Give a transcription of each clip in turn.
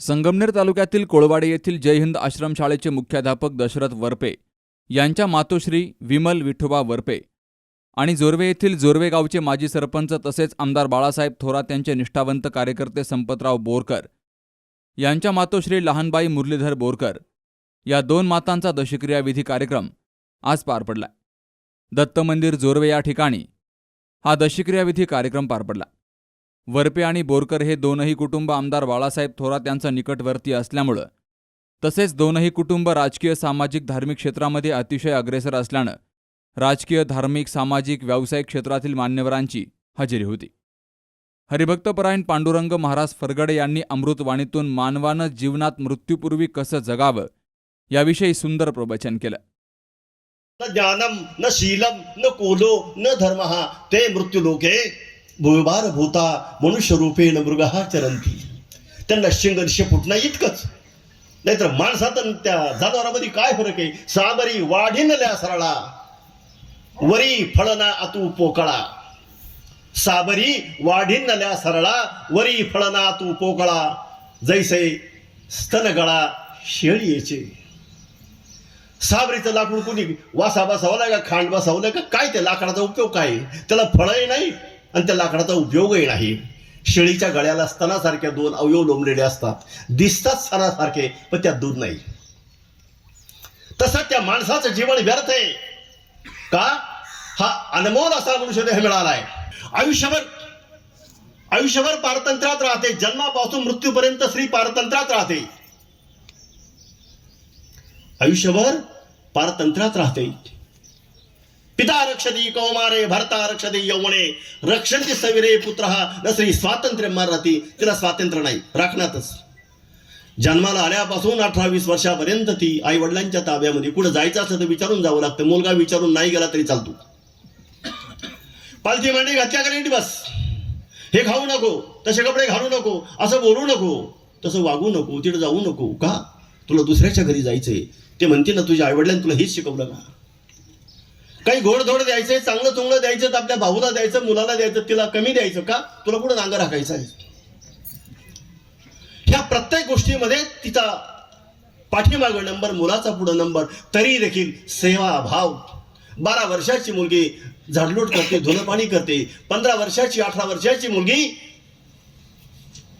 संगमनेर तालुक्यातील कोळवाडे येथील जय हिंद आश्रमशाळेचे मुख्याध्यापक दशरथ वरपे यांच्या मातोश्री विमल विठोबा वरपे आणि जोरवे येथील जोरवे गावचे माजी सरपंच तसेच आमदार बाळासाहेब थोरात यांचे निष्ठावंत कार्यकर्ते संपतराव बोरकर यांच्या मातोश्री लहानबाई मुरलीधर बोरकर या दोन मातांचा दशक्रियाविधी कार्यक्रम आज पार पडला. दत्त मंदिर जोरवे या ठिकाणी हा दशक्रियाविधी कार्यक्रम पार पडला. वरपे आणि बोरकर हे दोनही कुटुंब आमदार बाळासाहेब थोरात यांचा निकटवर्ती असल्यामुळं. तसेच दोनही कुटुंब राजकीय सामाजिक धार्मिक क्षेत्रामध्ये अतिशय अग्रेसर असल्यानं राजकीय धार्मिक सामाजिक व्यावसायिक क्षेत्रातील मान्यवरांची हजेरी होती. हरिभक्तपरायण पांडुरंग महाराज फरगडे यांनी अमृतवाणीतून मानवानं जीवनात मृत्यूपूर्वी कसं जगावं याविषयी सुंदर प्रवचन केलं. न ज्ञानम न शीलम न कोलो न धर्म ते मृत्यू लोके भूभार भूता मनुष्य रूपेण मृग चरंती त्यांना शिंगनशे फुटणं इतकंच. नाहीतर माणसात त्या जनावरामध्ये काय फरक आहे? साबरी वाढिनल्या सरळा. वरी फळना आतू पोकळा. साबरी वाढिनल्या सरळा वरी फळना आतू पोकळा. जैसे स्तनगळा शेळीचे साबरीचं लाकूड कुणी वासा बसावं का? खांड बसवलाय का? काय त्या लाकडाचा उपयोग काय? त्याला फळही नाही. आणि त्या लाकडाचा उपयोगही नाही. शेळीच्या गळ्याला स्तनासारख्या दोन अवयव लोंबलेले असतात. दिसतात स्तनासारखे पण त्यात दूध नाही. तसं त्या माणसाचं जीवन व्यर्थ आहे. का? हा अनमोल असा मनुष्य हे मिळालाय. आयुष्यभर आयुष्यभर पारतंत्र्यात राहते. जन्मापासून मृत्यूपर्यंत स्त्री पारतंत्र्यात राहते. आयुष्यभर पारतंत्र्यात राहते. पिता रक्षति कौमारे भरता रक्षति यौवने। रक्षंती सविरे पुत्र न स्त्री स्वातंत्र्य मारती तिला स्वातंत्र्य नाही. राखण्यातच जन्माला आल्यापासून अठरा वीस वर्षापर्यंत ती आई वडिलांच्या ताब्यामध्ये. कुठं जायचं असलं तर विचारून जावं लागतं. मुलगा विचारून नाही गेला तरी चालतो. पालथी मांडी घातल्या का नीट बस? हे खाऊ नको तसे कपडे घालू नको असं बोलू नको तसं वागू नको तिथं जाऊ नको. का? तुला दुसऱ्याच्या घरी जायचंय. ते म्हणते ना तुझ्या आईवडिलांनी तुला हेच शिकवलं का? काही गोडधोड द्यायचंय चांगलं चुंगलं द्यायचं तर आपल्या भाऊला द्यायचं मुलाला द्यायचं तिला कमी द्यायचं का? तुला कुठं नांगर राखायचं आहे? ह्या प्रत्येक गोष्टीमध्ये तिचा पाठीमाग नंबर मुलाचा पुढं नंबर तरी देखील सेवा भाव. बारा वर्षाची मुलगी झाडलोट करते धुणं पाणी करते. पंधरा वर्षाची अठरा वर्षाची मुलगी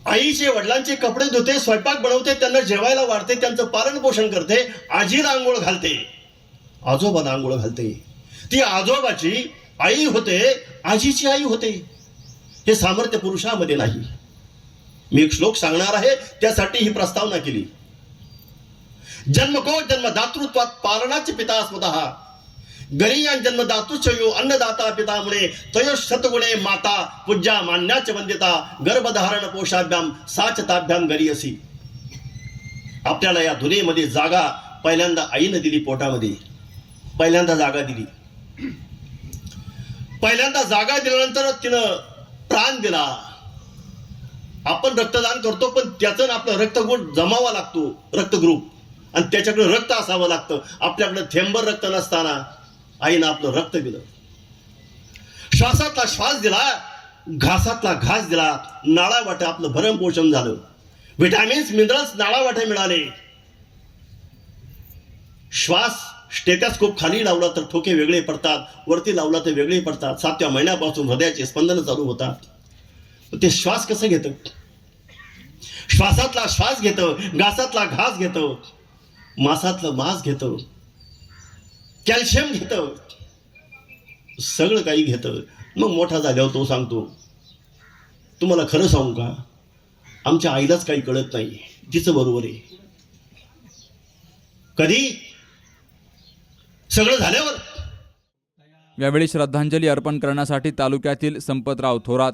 आईचे वडिलांचे कपडे धुते स्वयंपाक बनवते त्यांना जेवायला वाढते त्यांचं पालन पोषण करते आजीला आंघोळ घालते. आजोबाला आंघोळ घालते. ती आजोबाची आई होते आजीची आई होते. हे सामर्थ्य पुरुषामध्ये नाही. मी एक श्लोक सांगणार आहे त्यासाठी ही प्रस्तावना केली. जन्मको जन्म दातृत्वात पालनाचे पिता स्वतः. गरिया जन्म दातृचयो अन्नदाता पिता मुळे तयो शतगुणे माता पूज्या मान्याच वंदिता गर्भधारण पोषाभ्याम साचताभ्याम गरीयसी. आपल्याला या धुनेमध्ये जागा पहिल्यांदा आईनं दिली पोटामध्ये. पहिल्यांदा जागा दिली. पहिल्यांदा जागा दिल्यानंतर तिनं प्राण दिला. आपण रक्तदान करतो पण त्याचं ना आपलं रक्तगुण जमावा लागतो रक्तग्रुप आणि त्याच्याकडे रक्त असावं लागतं. आपल्याकडे थेंबर रक्त नसताना आईनं आपलं रक्त दिलं. श्वासातला श्वास दिला घासातला घास दिला नाळावाटे आपलं भरण पोषण झालं. विटॅमिन्स मिनरल्स नाळावाटे मिळाले. श्वास स्टेटस्कोप खाली लावला तर ठोके वेगळे पडतात वरती लावला तर वेगळे पडतात. सातव्या महिन्यापासून हृदयाचे स्पंदन चालू होतात. ते श्वास कसं घेतं? श्वासातला श्वास घेतं घासातला घास घेतं मासातलं मांस घेतं कॅल्शियम घेतं सगळं काही घेतं. मग मोठा झाल्यावर तो सांगतो तुम्हाला खरं सांगू का? आमच्या आईलाच काही कळत नाही. तिचं बरोबर आहे. कधी? सगळं झाल्यावर? यावेळी श्रद्धांजली अर्पण करण्यासाठी तालुक्यातील संपतराव थोरात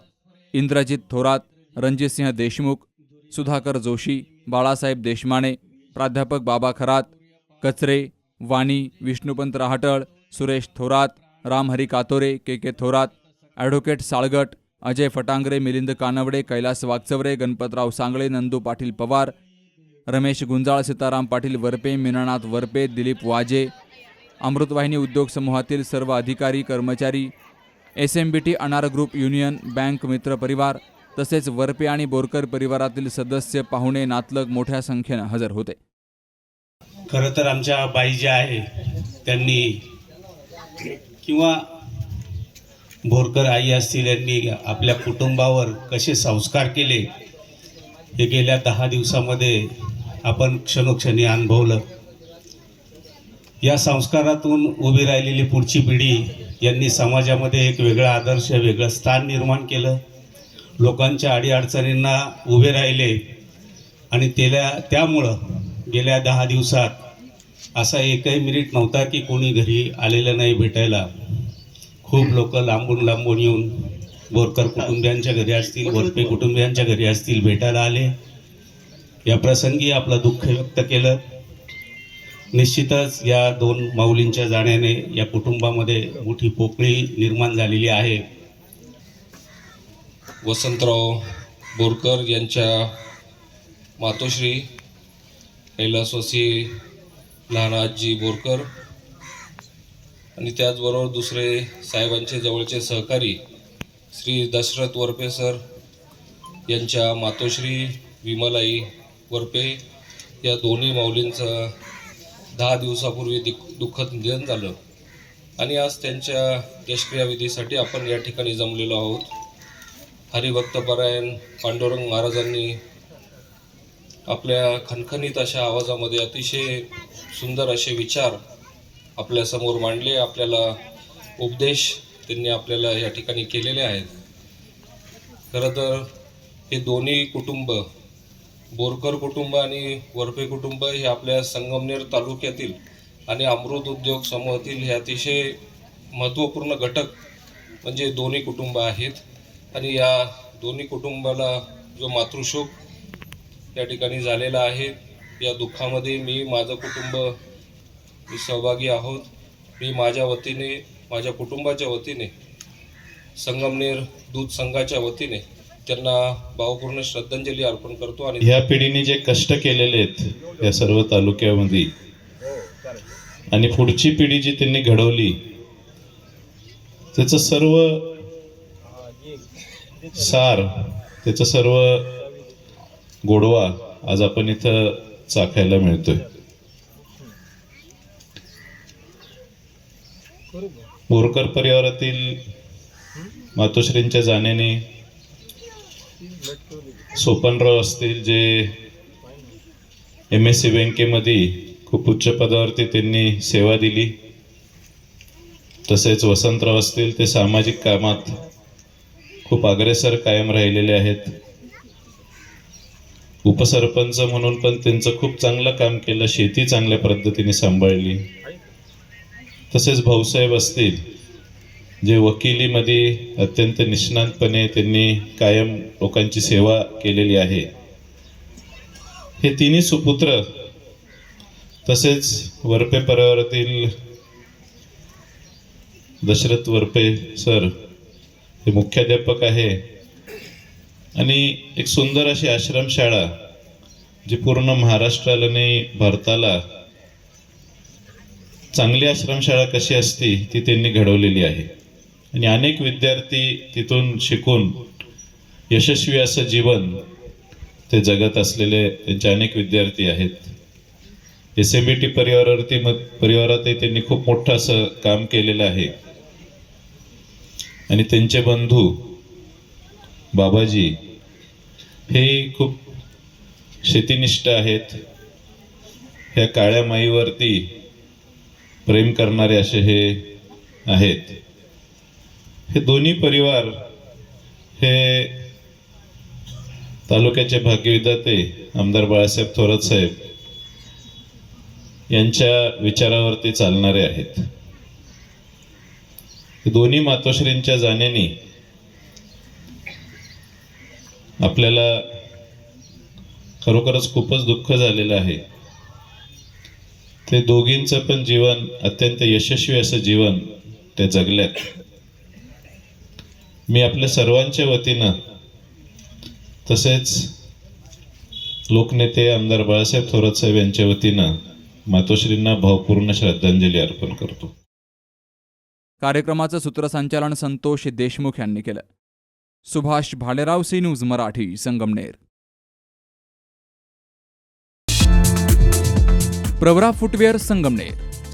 इंद्रजित थोरात रणजितसिंह देशमुख सुधाकर जोशी बाळासाहेब देशमाने प्राध्यापक Baba Kharat Kachare Wani Vishnupant Rahatal Suresh Thorat Ramhari Katore K K Thorat advocate Salgat Ajay Phatangare Milind Kanawade Kailas Wagchaware Ganpatrao Sangle Nandu Patil Pawar Ramesh Gunjal Sitaram Patil Warpe Minanath Warpe Dilip Waje Amrutvahini उद्योग समूहातील सर्व अधिकारी कर्मचारी S M B T Anar group Union Bank मित्र परिवार तसेच वरपे आणि बोरकर परिवारातील सदस्य पाहुणे नातलग मोठ्या संख्येनं हजर होते. खरं तर आमच्या बाई ज्या आहे त्यांनी किंवा बोरकर आई असतील यांनी आपल्या कुटुंबावर कसे संस्कार केले हे गेल्या दहा दिवसामध्ये आपण क्षणोक्षणी अनुभवलं. या संस्कारातून उभी राहिलेली पुढची पिढी यांनी समाजामध्ये एक वेगळा आदर्श वेगळं स्थान निर्माण केलं. लोकांच्या अडीअडचणींना उभे राहिले आणि त्याला त्यामुळं गेल्या दहा दिवसात असा एकही मिनिट नव्हता की कोणी घरी आलेलं नाही भेटायला. खूप लोक लांबून लांबून येऊन बोरकर कुटुंबियांच्या घरी असतील बोरपे कुटुंबियांच्या घरी असतील भेटायला आले. या प्रसंगी आपलं दुःख व्यक्त केलं. निश्चितच या दोन माऊलींच्या जाण्याने या कुटुंबामध्ये मोठी पोकळी निर्माण झालेली आहे. वसंतराव बोरकर यांच्या मातोश्री कैलासवासी लहानाजी बोरकर आणि त्याचबरोबर दुसरे साहेबांचे जवळचे सहकारी श्री दशरथ वरपे सर यांच्या मातोश्री विमलाई वरपे या दोन्ही माऊलींचं दहा दिवसापूर्वी दि दुःखद निधन झालं. आणि आज त्यांच्या यशक्रियाविधीसाठी आपण या ठिकाणी जमलेलो आहोत. हरिभक्तपरायण पांडुरंग महाराजांनी आपल्या खणखणीत अशा आवाजामध्ये अतिशय सुंदर असे विचार आपल्यासमोर मांडले. आपल्याला उपदेश त्यांनी आपल्याला या ठिकाणी केलेले आहेत. खरं तर हे दोन्ही कुटुंब बोरकर कुटुंब आणि वरपे कुटुंब हे आपल्या संगमनेर तालुक्यातील आणि अमृत उद्योग समूहातील हे अतिशय महत्त्वपूर्ण घटक म्हणजे दोन्ही कुटुंब आहेत. आणि या दोन्ही कुटुंबाला जो मातृशोक या ठिकाणी झालेला आहे या दुःखामध्ये मी माझं कुटुंब मी सहभागी आहोत. मी माझ्या वतीने माझ्या कुटुंबाच्या वतीने संगमनेर दूध संघाच्या वतीने त्यांना भावपूर्ण श्रद्धांजली अर्पण करतो आणि ह्या पिढीने जे कष्ट केलेले आहेत या सर्व तालुक्यामध्ये. आणि पुढची पिढी जी त्यांनी घडवली त्याचं सर्व सार त्याचं सर्व गोडवा आज आपण इथं चाखायला मिळतोय. बोरकर परिवारातील मातोश्रींच्या जाण्याने सोपनराव असतील जे एम एस सी बँकेमध्ये खूप उच्च पदावरती त्यांनी सेवा दिली. तसेच वसंतराव असतील ते सामाजिक कामात खूप अग्रेसर कायम राहिलेले आहेत. उपसरपंच म्हणून पण त्यांचं खूप चांगलं काम केलं शेती चांगल्या पद्धतीने सांभाळली. तसेच भाऊसाहेब असतील जे वकिलीमध्ये अत्यंत निष्णातपणे त्यांनी कायम लोकांची सेवा केलेली आहे. हे तिन्ही सुपुत्र तसेच वरपे परिवारातील दशरथ वरपे सर हे मुख्याध्यापक आहे. आणि एक सुंदर अशी आश्रमशाळा जी पूर्ण महाराष्ट्राला आणि भारताला चांगली आश्रमशाळा कशी असती ती त्यांनी घडवलेली आहे. आणि अनेक विद्यार्थी तिथून शिकून यशस्वी असं जीवन ते जगत असलेले त्यांचे अनेक विद्यार्थी आहेत. एस एम बी टी परिवारावरती मग परिवारातही त्यांनी खूप मोठं असं काम केलेलं आहे. आणि त्यांचे बंधू बाबाजी हे खूप शेतीनिष्ठ आहेत. ह्या काळ्या माईवरती प्रेम करणारे असे हे आहेत. हे दोन्ही परिवार हे तालुक्याचे भाग्यविधाते आमदार बाळासाहेब थोरात साहेब यांच्या विचारावरती चालणारे आहेत. हे दोन्ही मातोश्रींच्या जाण्याने आपल्याला खरोखरच खूपच दुःख झालेलं आहे. ते दोघींचं पण जीवन अत्यंत यशस्वी असं जीवन ते जगल्यात. मी आपल्या सर्वांच्या वतीनं तसेच लोकनेते आमदार बाळासाहेब थोरात साहेब यांच्या वतीनं मातोश्रींना भावपूर्ण श्रद्धांजली अर्पण करतो. कार्यक्रमाचं सूत्रसंचालन संतोष देशमुख यांनी केलं. Subhash Bhalerao C news Marathi Sangamner. Pravara footwear Sangamner.